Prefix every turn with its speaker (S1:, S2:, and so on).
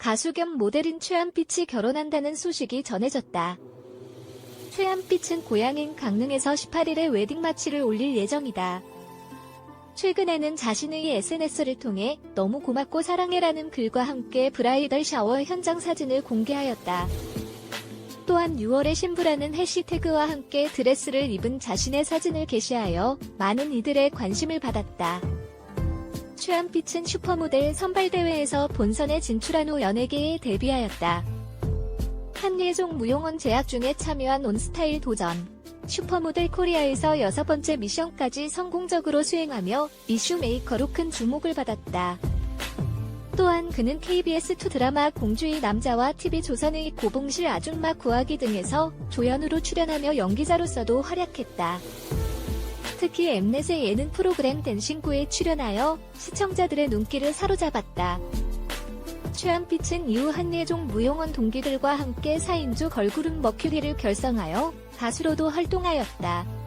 S1: 가수 겸 모델인 최한빛이 결혼한다는 소식이 전해졌다. 최한빛은 고향인 강릉에서 18일에 웨딩 마치를 올릴 예정이다. 최근에는 자신의 SNS를 통해 너무 고맙고 사랑해라는 글과 함께 브라이덜 샤워 현장 사진을 공개하였다. 또한 6월에 신부라는 해시태그와 함께 드레스를 입은 자신의 사진을 게시하여 많은 이들의 관심을 받았다. 최한빛은 슈퍼모델 선발대회에서 본선에 진출한 후 연예계에 데뷔하였다. 한예종 무용원 제약 중에 참여한 온스타일 도전. 슈퍼모델 코리아에서 여섯 번째 미션까지 성공적으로 수행하며 이슈 메이커로 큰 주목을 받았다. 또한 그는 KBS2 드라마 공주의 남자와 TV조선의 고봉실 아줌마 구하기 등에서 조연으로 출연하며 연기자로서도 활약했다. 특히 엠넷의 예능 프로그램 댄싱구에 출연하여 시청자들의 눈길을 사로잡았다. 최한빛은 이후 한예종 무용원 동기들과 함께 4인조 걸그룹 머큐리를 결성하여 가수로도 활동하였다.